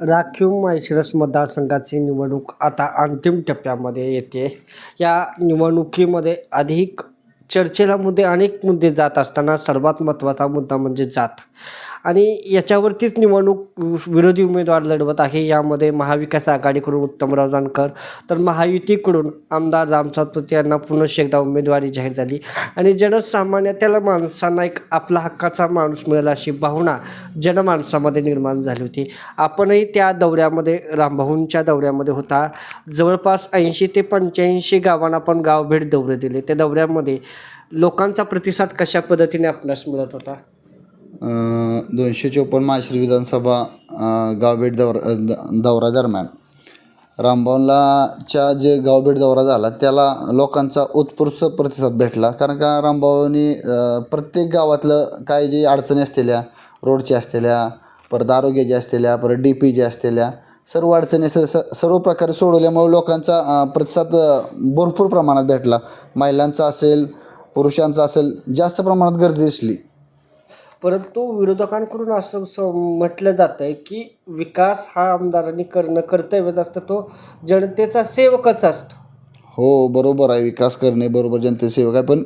राखीव माळशिरस मतदारसंघाची निवडणूक आता अंतिम टप्प्यामध्ये येते. या निवडणुकीमध्ये अधिक चर्चेला मुद्दे अनेक मुद्दे जात असताना सर्वात महत्त्वाचा मुद्दा म्हणजे जात. आणि याच्यावरतीच निवडणूक विरोधी उमेदवार लढवत आहे. यामध्ये महाविकास आघाडीकडून उत्तमराव जानकर तर महायुतीकडून आमदार राम पती यांना पुनश एकदा उमेदवारी जाहीर झाली. आणि जनसामान्य त्याला माणसांना एक आपला हक्काचा माणूस मिळेल अशी भावना जनमानसामध्ये निर्माण झाली होती. आपणही त्या दौऱ्यामध्ये रामभाऊंच्या दौऱ्यामध्ये होता. जवळपास ऐंशी ते पंच्याऐंशी गावांना आपण गावभेट दौरे दिले. त्या दौऱ्यामध्ये लोकांचा प्रतिसाद कशा पद्धतीने आपणास मिळत होता? दोनशे चोपन्न माश्री विधानसभा गावभेट दौरा द- दौरा दरम्यान. रामभाऊलाच्या जे गावभेट दौरा झाला त्याला लोकांचा उत्स्फूर्त प्रतिसाद भेटला. कारण का रामभाऊनी प्रत्येक गावातलं काय जे अडचणी असलेल्या रोडच्या असलेल्या परत आरोग्याची असलेल्या परत डी पी जे असलेल्या सर्व अडचणी स स- सर्व प्रकारे सोडवल्यामुळे लोकांचा प्रतिसाद भरपूर प्रमाणात भेटला. महिलांचा असेल पुरुषांचा असेल जास्त प्रमाणात गर्दी दिसली. परंतु विरोधकांकडून असं स- म्हटलं जातं आहे की विकास हा आमदारांनी करणं कर्तव्यच असतं तो जनतेचा सेवकच असतो. हो बरोबर आहे. विकास करणे बरोबर जनतेसेवक आहे. पण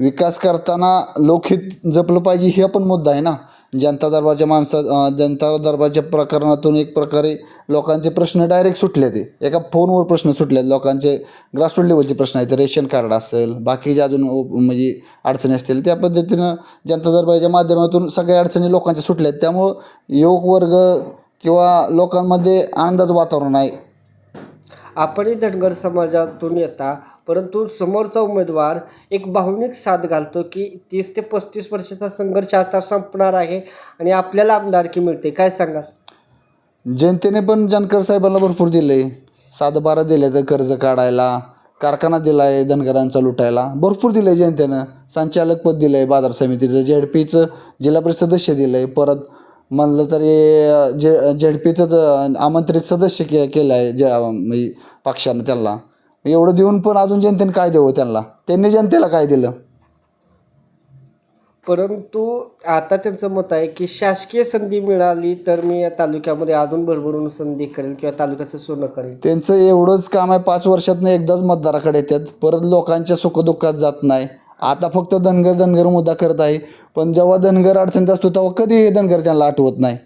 विकास करताना लोकहित जपलं पाहिजे हे पण मुद्दा आहे ना. जनता दरबारच्या माणसा जनता दरबारच्या प्रकरणातून एक प्रकारे लोकांचे प्रश्न डायरेक्ट सुटले ते. एका फोनवर प्रश्न सुटले लोकांचे ग्रासरूट लेवलचे प्रश्न आहेत. रेशन कार्ड असेल बाकीचे अजून म्हणजे अडचणी असतील त्या पद्धतीनं जनता दरबारच्या माध्यमातून सगळ्या अडचणी लोकांच्या सुटल्या आहेत. त्यामुळं युवक वर्ग किंवा लोकांमध्ये आनंदाचं वातावरण आहे. आपणही धनगर समाजातून येता परंतु समोरचा उमेदवार एक भावनिक साथ घालतो की तीस ते पस्तीस वर्षाचा संघर्ष आता संपणार आहे आणि आपल्याला आमदारकी मिळते. काय सांगा जनतेने पण जानकर साहेबांना भरपूर दिले. सातबारा दिले तर कर्ज काढायला कारखाना दिला आहे धनगरांचा लुटायला. भरपूर दिलं आहे जनतेनं. संचालक पद दिलं आहे बाजार समितीचं. झेड पीचं जिल्हा परिषद सदस्य दिलं आहे परत म्हणलं तरी जे झेड पीचं आमंत्रित सदस्य के केलं आहे जे म्हणजे पक्षानं त्यांना. एवढं देऊन पण अजून जनतेने काय देऊ त्यांना? त्यांनी जनतेला काय दिलं? परंतु आता त्यांचं मत आहे की शासकीय संधी मिळाली तर मी या तालुक्यामध्ये अजून भरभरून संधी करेल किंवा तालुक्याचं सोनं करेल. त्यांचं एवढंच काम आहे पाच वर्षातनं एकदाच मतदाराकडे येतात. परत लोकांच्या सुखदुःखात जात नाही. आता फक्त धनगर धनगर मुद्दा करत आहे. पण जेव्हा धनगर अडचणीत असतो तेव्हा कधी हे धनगर त्यांना आठवत नाही.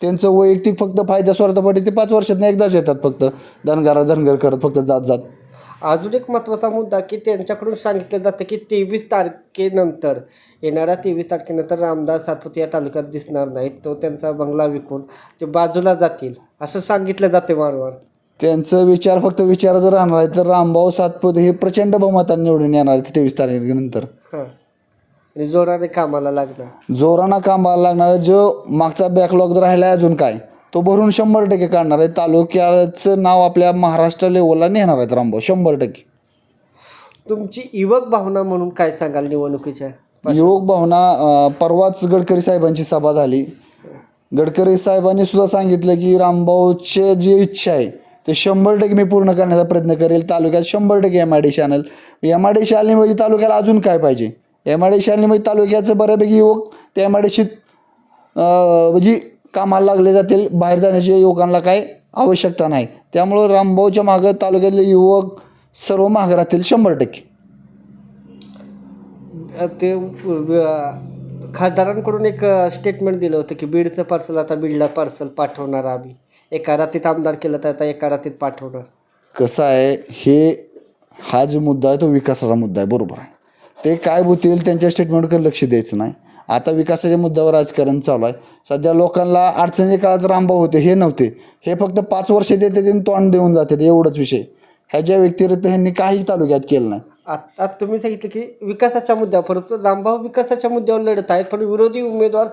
त्यांचं वैयक्तिक फक्त फायदा स्वार्थासाठी ते पाच वर्षातनं एकदाच येतात फक्त. धनगरा धनगर करत फक्त जात जात अजून एक महत्त्वाचा मुद्दा की त्यांच्याकडून सांगितलं जातं की तेवीस तारखेनंतर येणाऱ्या तेवीस तारखेनंतर रामदास सातपुते या तालुक्यात दिसणार नाहीत. तो त्यांचा बंगला विकून ते बाजूला जातील. असं सांगितलं जाते वारंवार. त्यांचं विचार फक्त विचार जर राहणार आहे. तर रामभाऊ सातपुते हे प्रचंड बहुमताने निवडून येणार आहेत तेवीस तारखेनंतर. हां. आणि जोराने कामाला लागणार. जोराना कामाला लागणारा जो मागचा बॅकलॉग राहिला अजून काय? तो भरून शंभर टक्के काढणार आहे. तालुक्याचं नाव आपल्या महाराष्ट्र लेवलला नेणार आहेत रामभाऊ शंभर टक्के. तुमची युवक भावना म्हणून काय सांगाल निवडणुकीच्या? युवक भावना अं, परवाच गडकरी साहेबांची सभा झाली. गडकरी साहेबांनी सुद्धा सांगितलं की रामभाऊचे जी इच्छा आहे ते शंभर टक्के मी पूर्ण करण्याचा प्रयत्न करेल. तालुक्यात शंभर टक्के एम आय डी आणेल एम आय डी शालनी म्हणजे तालुक्याला अजून काय पाहिजे? एम आय डी शालनी म्हणजे तालुक्याचं बऱ्यापैकी युवक त्या एम आय डी म्हणजे कामाला लागले जातील बाहेर जाण्याच्या युवकांना काय आवश्यकता नाही. त्यामुळं रामभाऊच्या मागं तालुक्यातले युवक सर्व मागं राहतील शंभर टक्के. ते अ, खासदारांकडून एक स्टेटमेंट दिलं होतं की बीडचं पार्सल आता बीडला पार्सल पाठवणार आम्ही. एका रात्रीत आमदार केलं तर आता एका रात्रीत पाठवणार. कसं आहे हे हा जो मुद्दा आहे तो विकासाचा मुद्दा आहे बरोबर आहे. ते काय बोलतील त्यांच्या स्टेटमेंटकडे लक्ष द्यायचं नाही. आता विकासाच्या मुद्द्यावर राजकारण चालू आहे. सध्या लोकांना अडचणीच्या काळात रामभाऊ होते हे नव्हते. हे फक्त पाच वर्ष देते तोंड देऊन जाते एवढंच विषय. ह्याच्या व्यतिरिक्त ह्यांनी काही तालुक्यात केलं नाही. आता तुम्ही सांगितलं की विकासाच्या मुद्द्यावर परंतु रामभाऊ विकासाच्या मुद्द्यावर लढत आहेत पण विरोधी उमेदवार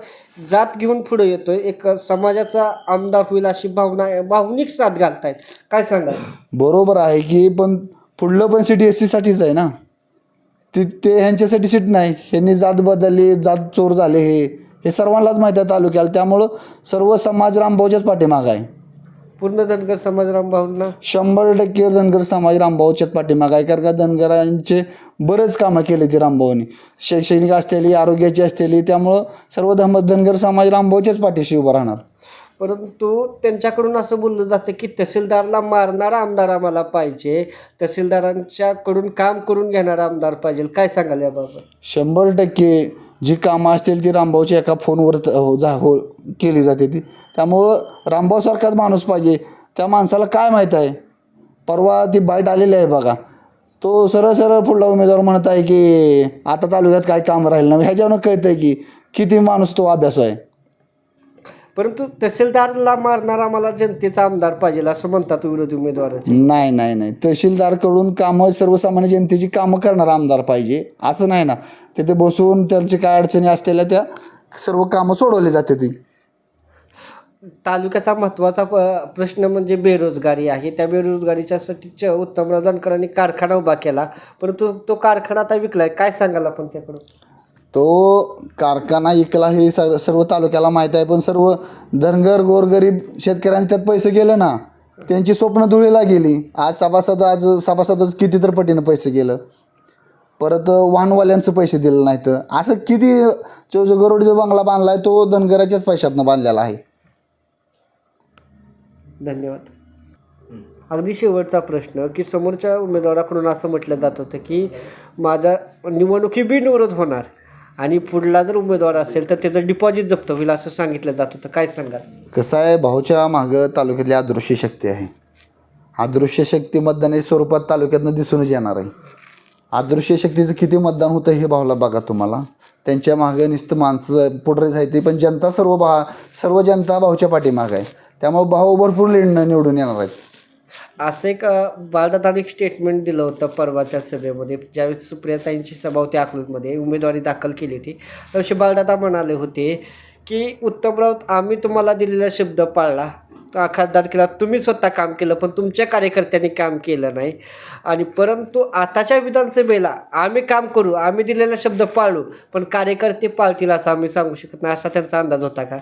जात घेऊन पुढे येतोय. एक समाजाचा आमदार होईल अशी भावना भावनिक साथ घालतायत. काय सांगा बरोबर आहे की पण पुढलं पण सिटी एस सीसाठीच आहे ना? ते ते ह्यांच्यासाठी सीट नाही. ह्यांनी जात बदलली जात चोर झाले हे. हे सर्वांनाच माहीत आहे तालुक्याला. त्यामुळं सर्व समाज रामभाऊच्याच पाठीमागं आहे. पूर्ण धनगर समाज रामभाऊंना? शंभर टक्के धनगर समाज रामभाऊच्याच पाठीमागं आहे. कारण का धनगरांचे बरेच कामं केली ती रामभाऊनी. शैक्षणिक असलेली आरोग्याची असलेली त्यामुळं सर्व धम धनगर समाज रामभाऊच्याच पाठीशी उभा राहणार. परंतु त्यांच्याकडून असं बोललं जातं की तहसीलदारला मारणारा आमदार आम्हाला पाहिजे. तहसीलदारांच्याकडून काम करून घेणारा आमदार पाहिजे. काय सांगाल याबाबत? शंभर टक्के जी कामं असतील ती रामभाऊच्या एका फोनवर हो जा हो केली जाते ती. त्यामुळं रामभाऊसारखाच माणूस पाहिजे. त्या माणसाला काय माहीत आहे? परवा ती बाईट आलेली आहे बघा. तो सरळ सरळ पुढला उमेदवार म्हणत आहे की आता तालुक्यात काय काम राहिलं नाही. ह्याच्यावरून कळतं आहे की किती माणूस तो अभ्यास आहे. परंतु तहसीलदारला मारणारा आम्हाला जनतेचा आमदार पाहिजे असं म्हणतात विरोधी उमेदवाराचे. नाही नाही नाही. तहसीलदारकडून कामं सर्वसामान्य जनतेची कामं करणारा आमदार पाहिजे. असं नाही ना. तिथे बसून त्यांची काय अडचणी असलेल्या त्या सर्व कामं सोडवली जाते ती. तालुक्याचा महत्त्वाचा प- प्रश्न म्हणजे बेरोजगारी आहे. त्या बेरोजगारीच्यासाठी च- उत्तमराव जानकरांनी कारखाना उभा केला. परंतु तो कारखाना आता विकलाय. काय सांगाल आपण त्याकडून? तो कारखाना इकला हे सर सर्व तालुक्याला माहीत आहे पण सर्व धनगर गोरगरीब शेतकऱ्यांनी त्यात पैसे गेले ना. त्यांची स्वप्न धुळीला गेली. आज सभासद आज सभासदच किती तर पटीनं पैसे गेलं. परत वाहनवाल्यांचं पैसे दिलं नाहीत. असं किती जो जो गरुड जो बंगला बांधला आहे तो धनगराच्याच पैशातनं बांधलेला आहे. धन्यवाद. अगदी शेवटचा प्रश्न की समोरच्या उमेदवाराकडून असं म्हटलं जात होतं की माझा निवडणुकी बिनविरोध होणार. आणि पुढला जर उमेदवार असेल तर त्याचं डिपॉझिट जप्त. होईल असं सांगितलं जात होतं. काय सांगाल? कसं आहे भाऊच्या मागं तालुक्यातली अदृश्य शक्ती आहे. अदृश्य शक्ती मतदानाच्या स्वरूपात तालुक्यातनं दिसूनच येणार आहे. अदृश्य शक्तीचं किती मतदान होतं हे भाऊला बघा तुम्हाला. त्यांच्या मागं नुसतं माणसं पुढे जायते पण जनता सर्व भा सर्व जनता भाऊच्या पाठीमागं आहे. त्यामुळे भाऊ भरपूर लिडणं निवडून येणार आहेत. असं एक अ, बालदादाने एक स्टेटमेंट दिलं होतं परवाच्या सभेमध्ये. ज्यावेळेस सुप्रियाताईंची सभा होती अकलूजमध्ये उमेदवारी दाखल केली होती. तसे बालदादा म्हणाले होते की उत्तमराव आम्ही तुम्हाला दिलेला शब्द पाळला. खासदार केला. तुम्ही स्वतः काम केलं पण तुमच्या कार्यकर्त्यांनी काम केलं नाही. आणि परंतु आताच्या विधानसभेला आम्ही काम करू आम्ही दिलेला शब्द पाळू पण कार्यकर्ते पाळतील असं आम्ही सांगू शकत नाही असा त्यांचा अंदाज होता का?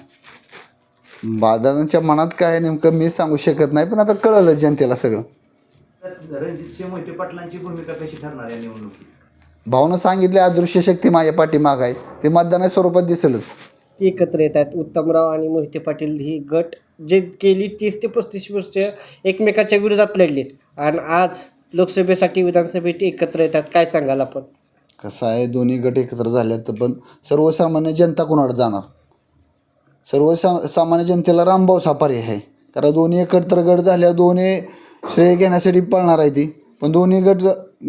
बादांच्या मनात काय आहे नेमकं मी सांगू शकत नाही पण आता कळलं जनतेला सगळं. रणजित सिंह मोहिते पाटलांची भूमिका कशी ठरणार या निवडणुकीत? भाऊनं सांगितले अदृश्य शक्ती माझ्या पाठीमाग आहे ते मतदानाच्या स्वरूपात दिसेलच. एकत्र येत आहेत उत्तमराव आणि मोहिते पाटील ही गट जे गेली तीस ते पस्तीस वर्ष एकमेकाच्या विरोधात लढलीत. आणि आज लोकसभेसाठी विधानसभेत एकत्र येतात. काय सांगाल आपण? कसं आहे दोन्ही गट एकत्र झाले तर पण सर्वसामान्य जनता कोणाकडे जाणार? सर्वसा सामान्य जनतेला रामभाऊ सापारी आहे. कारण दोन्ही एकत्र गट झाल्या दोन्ही श्रेय घेण्यासाठी पळणार आहे ती. पण दोन्ही गट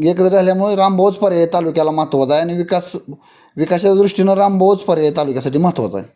एकत्र झाल्यामुळे रामभाऊच पर्याय तालुक्याला महत्त्वाचा आहे आणि विकास विकासाच्या दृष्टीनं रामभाऊच पर्याय तालुक्यासाठी महत्त्वाचा आहे.